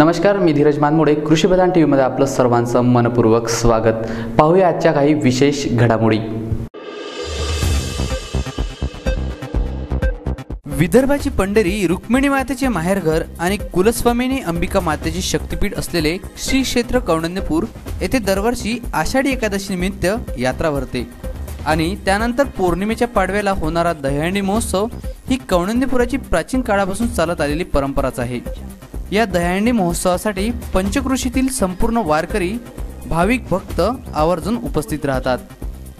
नमस्कार मी धीरज मानमोडे कृषीप्रधान टी व्हीमध्ये आपलं सर्वांचं मनपूर्वक स्वागत. पाहूया आजच्या काही विशेष घडामोडी. विदर्भाची पंढरी रुक्मिणी मातेचे माहेरघर आणि कुलस्वामिनी अंबिका मातेचे शक्तिपीठ असलेले श्री क्षेत्र कौंडण्यपूर येथे दरवर्षी आषाढी एकादशी निमित्त यात्रा भरते. आणि त्यानंतर पौर्णिमेच्या पाडव्याला होणारा दहीहंडी महोत्सव ही कौंडण्यपुराची प्राचीन काळापासून चालत आलेली परंपराच आहे. या दहीहंडी महोत्सवासाठी पंचकृषीतील संपूर्ण वारकरी भाविक भक्त आवर्जून उपस्थित राहतात.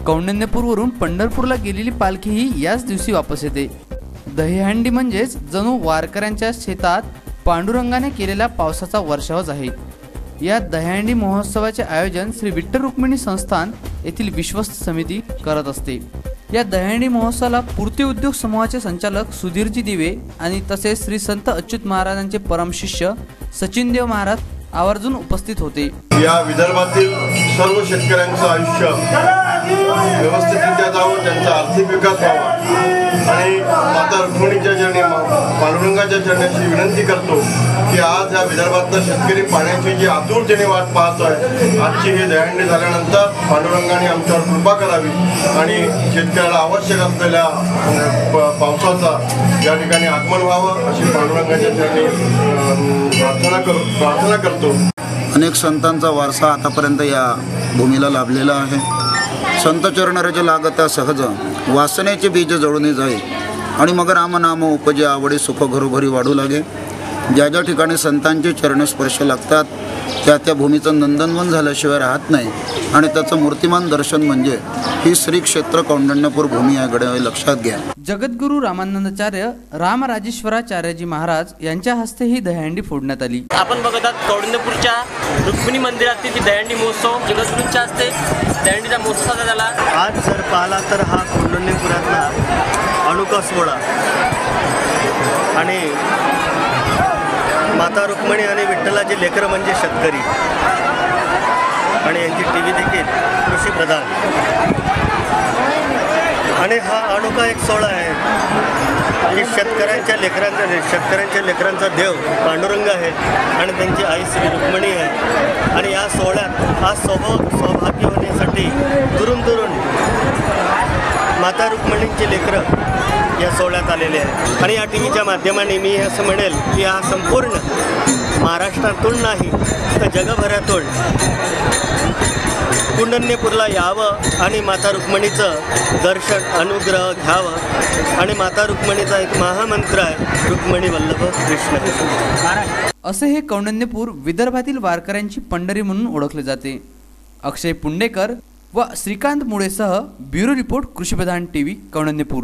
कौंडण्यपूरवरून पंढरपूरला गेलेली पालखी ही याच दिवशी वापस येते. दहीहंडी म्हणजेच जणू वारकऱ्यांच्या शेतात पांडुरंगाने केलेला पावसाचा वर्षावच आहे. या दहीहंडी महोत्सवाचे आयोजन श्री विठ्ठल रुक्मिणी संस्थान येथील विश्वस्त समिती करत असते. या दह्यांडी महोत्सवाला पूर्ती उद्योग समूहाचे संचालक सुधीरजी दिवे आणि तसेच श्री संत अच्युत महाराजांचे परमशिष्य सचिनदेव महाराज आवर्जून उपस्थित होते. या विदर्भातील सर्व शेतकऱ्यांचं आयुष्य व्यवस्थितरित्या जावं त्यांचा आर्थिक विकास व्हावा. आणि माता रुक्मिणीच्या चरणी पांडुरंगाच्या चरण्याची विनंती करतो की आज या विदर्भातला शेतकरी पाण्याची जी आतुरतेने वाट पाहतोय आजची ही दयांडी झाल्यानंतर पांडुरंगाने आमच्यावर कृपा करावी. आणि शेतकऱ्याला आवश्यक असलेल्या प- पावसाचा या ठिकाणी आगमन व्हावं अशी पांडुरंगाच्या चरणी प्रार्थना करू प्रार्थना करतो. अनेक संतांचा वारसा आतापर्यंत या भूमीला लाभलेला आहे. संत चरणराजे लागता सहज वासनेचे बीज जळून जाई आणि मग रामनाम उपजे आवडी सुख घरोघरी वाढू लागे. ज्या ज्या ठिकाणी संतांचे चरणस्पर्श लागतात त्या त्या भूमीचं नंदनवन झाल्याशिवाय राहत नाही. आणि त्याचं मूर्तिमान दर्शन म्हणजे ही श्री क्षेत्र कौंडण्यपूर भूमी आहे लक्षात घ्या. जगद्गुरू रामानंदाचार्य रामराजेश्वराचार्यजी महाराज यांच्या हस्ते ही दहीहंडी फोडण्यात आली. आपण बघत आहात कौंडण्यपूरच्या रुक्मिणी मंदिरातील ही दहीहंडी महोत्सव. जगद्गुरूंच्या हस्ते दहीहंडीचा महोत्सव साजरा झाला. आज जर पाहिला तर हा कौंडण्यपुरातला अणुका सोहळा आणि माता रुक्मिणी आणि विठ्ठलाचे लेकरं म्हणजे शेतकरी. आणि यांची टी व्ही देखील कृषी प्रधान. आणि हा अणुका एक सोहळा आहे. की शेतकऱ्यांच्या लेकरांचा शेतकऱ्यांच्या लेकरांचा देव पांडुरंग आहे आणि त्यांची आई श्री रुक्मिणी आहे. आणि या सोहळ्यात आज सौभाग सौभाग्य होण्यासाठी दुरून दुरून माता रुक्मिणींची लेकरं या सोहळ्यात आलेले आहेत आणि या टी व्हीच्या माध्यमाने मी असं म्हणेल की हा संपूर्ण महाराष्ट्रातून नाही तर जगभरातून कुंडन्यपूरला यावं आणि माता रुक्मिणीचं दर्शन अनुग्रह घ्यावं. आणि माता रुक्मिणीचा एक महामंत्र आहे रुक्मिणी वल्लभ कृष्ण असे हे कौंडण्यपूर विदर्भातील वारकऱ्यांची पंढरी म्हणून ओळखले जाते. अक्षय पुंडेकर व Shrikant मुळेसह bureau report Krishipradhan T V Kaundanyapur.